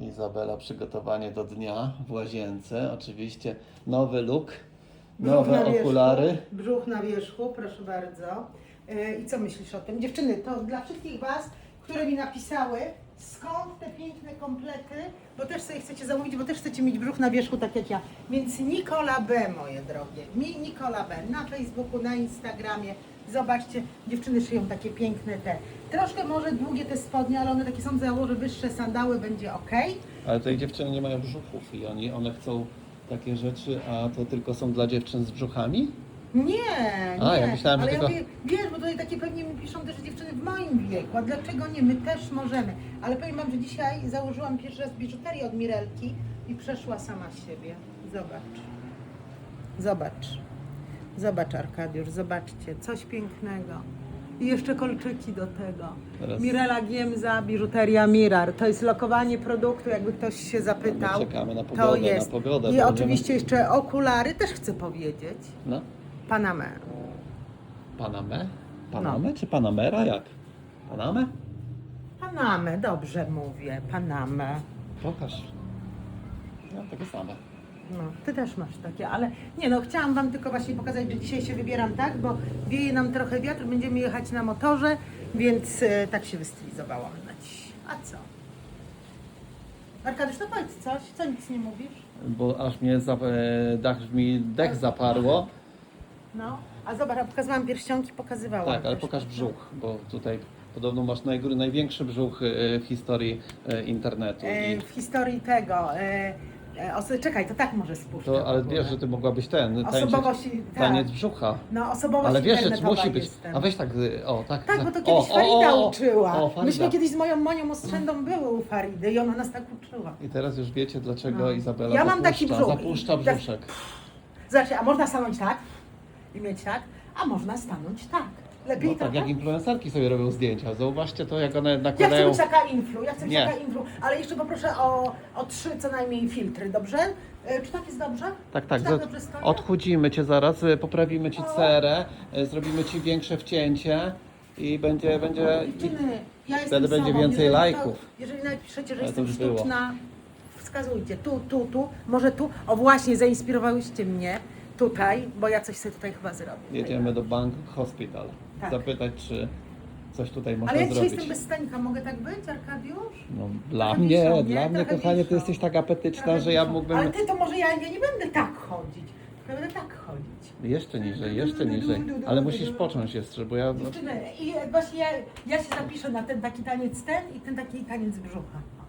Izabela, przygotowanie do dnia w łazience. Oczywiście nowy look, Brzuch nowe na wierzchu, okulary. Brzuch na wierzchu, proszę bardzo. E, I co myślisz o tym? Dziewczyny, to dla wszystkich Was, które mi napisały, skąd te piękne komplety, bo też sobie chcecie zamówić, bo też chcecie mieć brzuch na wierzchu, tak jak ja. Więc Nikola B, moje drogie. Mi Nikola B na Facebooku, na Instagramie. Zobaczcie, dziewczyny szyją takie piękne te. Troszkę może długie te spodnie, ale one takie są, założę wyższe sandały, będzie ok. Ale tej dziewczyny nie mają brzuchów i oni, one chcą takie rzeczy, a to tylko są dla dziewczyn z brzuchami? Nie, nie. A, ja myślałem, że ale tylko- ja mówię, wiesz, bo tutaj takie pewnie mi piszą też dziewczyny w moim wieku, a dlaczego nie? My też możemy. Ale powiem wam, że dzisiaj założyłam pierwszy raz biżuterię od Mirelki i przeszła sama z siebie. Zobacz. Zobacz. Zobacz Arkadiusz, zobaczcie, coś pięknego. I jeszcze kolczyki do tego. Teraz- Mirela Giemza, biżuteria Mirar. To jest lokowanie produktu, jakby ktoś się zapytał. My czekamy na to pogodę, jest. na pogodę. I to oczywiście jeszcze okulary, też chcę powiedzieć. Będziemy... No, Panamę. Panamę? Panamę czy Panamera? Jak? Panamę? Panamę, dobrze mówię, Panamę. Pokaż. No, takie same. No, ty też masz takie, ale nie no, chciałam wam tylko właśnie pokazać, że dzisiaj się wybieram tak, bo wieje nam trochę wiatr, będziemy jechać na motorze, więc e, tak się wystylizowałam na dziś. A co? Arkadiusz, no powiedz coś, co nic nie mówisz? Bo aż mnie za, e, dach, mi dech zaparło. No, a zobacz, a pokazywałam pierścionki, pokazywałam Tak, ale też. pokaż brzuch, bo tutaj podobno masz najgóry, największy brzuch e, w historii e, internetu. E, I w historii tego, e, e, os- czekaj, to tak może spuszczę to, ale ogóle. wiesz, że ty mogłabyś ten, Osobowość, tańczyć, tak. taniec brzucha. No, osobowość Ale wiesz, że internetowa musi być. jestem. A weź tak, y, o tak. Tak, bo to kiedyś Farida uczyła. O, Farida. Myśmy kiedyś z moją Monią Ostrzędą były u Faridy i ona nas tak uczyła. I teraz już wiecie, dlaczego No. Izabela Ja mam taki zapuszcza, brzuch. zapuszcza Tak. brzuszek. Zobaczcie, a można stanąć tak i mieć tak, a można stanąć tak. Lepiej No tak, trochę. jak influencerki sobie robią zdjęcia. Zauważcie to, jak one Ja chcę nakładają... być taka influ, ja chcę być Nie. taka influ, ale jeszcze poproszę o, o trzy co najmniej filtry, dobrze? E, Czy tak jest dobrze? Tak, tak. Czy tak za- dobrze stoję? Odchudzimy cię zaraz, y, poprawimy ci cerę, y, zrobimy ci większe wcięcie i będzie, będzie... Dziewczyny, ja jestem Wtedy będzie sobą. więcej jeżeli lajków. To, jeżeli nawet piszecie, że Ale to jestem już było. sztuczna, wskazujcie tu, tu, tu, może tu. O właśnie, zainspirowałyście mnie tutaj, bo ja coś sobie tutaj chyba zrobię. Jedziemy do Bank Hospital. Tak. Zapytać, czy coś tutaj można Ale ja dzisiaj zrobić. jestem bez stanika, mogę tak być, Arkadiusz? No, dla Trochę mnie, nie? dla mnie, Trochę kochanie, ty jesteś tak apetyczna, Trochę że ja mógłbym... Ale ty to może ja, ja nie będę tak chodzić, tylko będę tak chodzić. Jeszcze niżej, jeszcze niżej. Ale musisz począć jeszcze, bo ja... Dziewczyny, i właśnie ja, ja się zapiszę na ten taki taniec ten i ten taki taniec brzucha.